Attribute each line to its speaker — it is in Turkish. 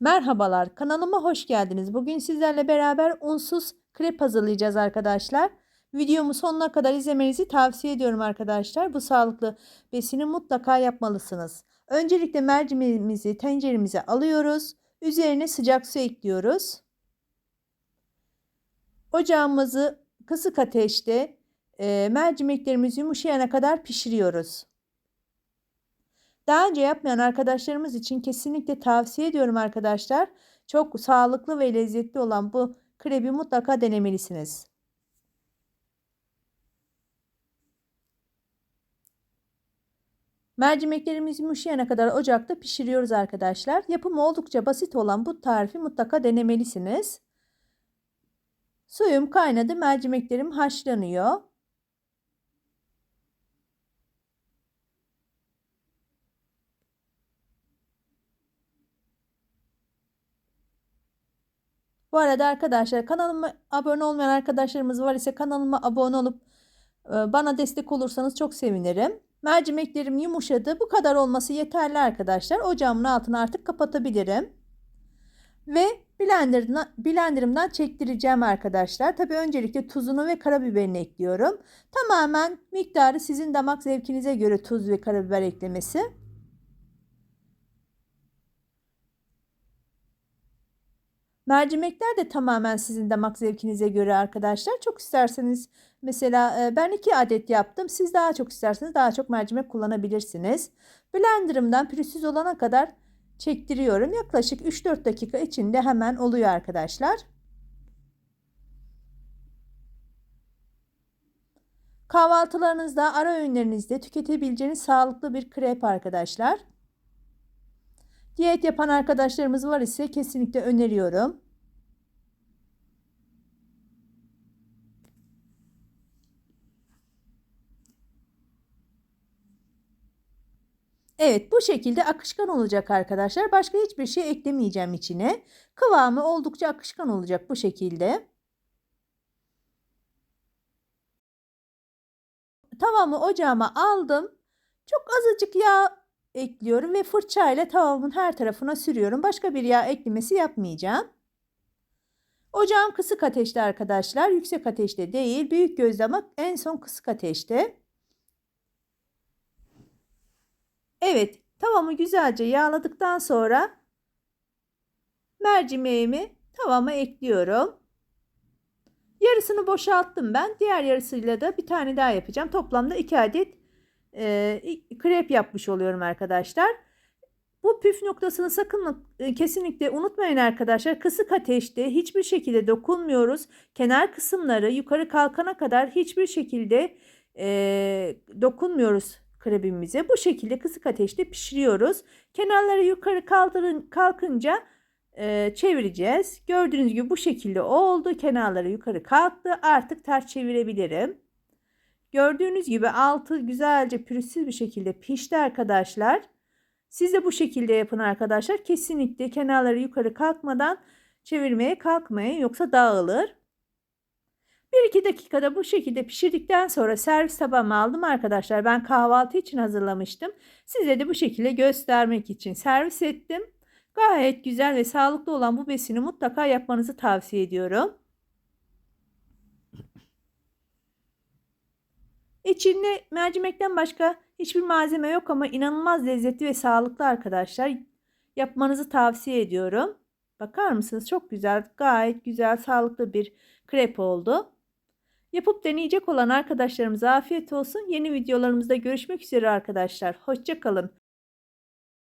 Speaker 1: Merhabalar, kanalıma hoş geldiniz. Bugün sizlerle beraber unsuz krep hazırlayacağız arkadaşlar. Videomu sonuna kadar izlemenizi tavsiye ediyorum arkadaşlar. Bu sağlıklı besini mutlaka yapmalısınız. Öncelikle mercimeğimizi tenceremize alıyoruz. Üzerine sıcak su ekliyoruz. Ocağımızı kısık ateşte e, mercimeklerimiz yumuşayana kadar pişiriyoruz. Daha önce yapmayan arkadaşlarımız için kesinlikle tavsiye ediyorum arkadaşlar. Çok sağlıklı ve lezzetli olan bu krebi mutlaka denemelisiniz. Mercimeklerimiz yumuşayana kadar ocakta pişiriyoruz arkadaşlar. Yapımı oldukça basit olan bu tarifi mutlaka denemelisiniz. Suyum kaynadı, mercimeklerim haşlanıyor. Bu arada arkadaşlar kanalıma abone olmayan arkadaşlarımız var ise kanalıma abone olup bana destek olursanız çok sevinirim. Mercimeklerim yumuşadı. Bu kadar olması yeterli arkadaşlar. Ocağımın altını artık kapatabilirim. Ve blenderımdan çektireceğim arkadaşlar. Tabi öncelikle tuzunu ve karabiberini ekliyorum. Tamamen miktarı sizin damak zevkinize göre tuz ve karabiber eklemesi. Mercimekler de tamamen sizin damak zevkinize göre arkadaşlar. Çok isterseniz mesela ben 2 adet yaptım. Siz daha çok isterseniz daha çok mercimek kullanabilirsiniz. Blenderımdan pürüzsüz olana kadar çektiriyorum. Yaklaşık 3-4 dakika içinde hemen oluyor arkadaşlar. Kahvaltılarınızda, ara öğünlerinizde tüketebileceğiniz sağlıklı bir krep arkadaşlar. Diyet yapan arkadaşlarımız var ise kesinlikle öneriyorum. Evet bu şekilde akışkan olacak arkadaşlar. Başka hiçbir şey eklemeyeceğim içine. Kıvamı oldukça akışkan olacak bu şekilde. Tavamı ocağıma aldım. Çok azıcık yağ ekliyorum ve fırçayla tavamın her tarafına sürüyorum. Başka bir yağ eklemesi yapmayacağım. Ocağım kısık ateşte arkadaşlar. Yüksek ateşte değil. Büyük gözde ama en son kısık ateşte. Evet tavamı güzelce yağladıktan sonra mercimeğimi tavama ekliyorum. Yarısını boşalttım ben. Diğer yarısıyla da bir tane daha yapacağım. Toplamda 2 adet e, krep yapmış oluyorum arkadaşlar. Bu püf noktasını sakın e, kesinlikle unutmayın arkadaşlar. Kısık ateşte hiçbir şekilde dokunmuyoruz. Kenar kısımları yukarı kalkana kadar hiçbir şekilde e, dokunmuyoruz krebimize. Bu şekilde kısık ateşte pişiriyoruz. Kenarları yukarı kaldırın, kalkınca e, çevireceğiz. Gördüğünüz gibi bu şekilde oldu. Kenarları yukarı kalktı. Artık ters çevirebilirim. Gördüğünüz gibi altı güzelce pürüzsüz bir şekilde pişti arkadaşlar. Siz de bu şekilde yapın arkadaşlar. Kesinlikle kenarları yukarı kalkmadan çevirmeye kalkmayın yoksa dağılır. 1-2 dakikada bu şekilde pişirdikten sonra servis tabağıma aldım arkadaşlar. Ben kahvaltı için hazırlamıştım. Size de bu şekilde göstermek için servis ettim. Gayet güzel ve sağlıklı olan bu besini mutlaka yapmanızı tavsiye ediyorum. İçinde mercimekten başka hiçbir malzeme yok ama inanılmaz lezzetli ve sağlıklı arkadaşlar. Yapmanızı tavsiye ediyorum. Bakar mısınız? Çok güzel, gayet güzel, sağlıklı bir krep oldu. Yapıp deneyecek olan arkadaşlarımıza afiyet olsun. Yeni videolarımızda görüşmek üzere arkadaşlar. Hoşçakalın.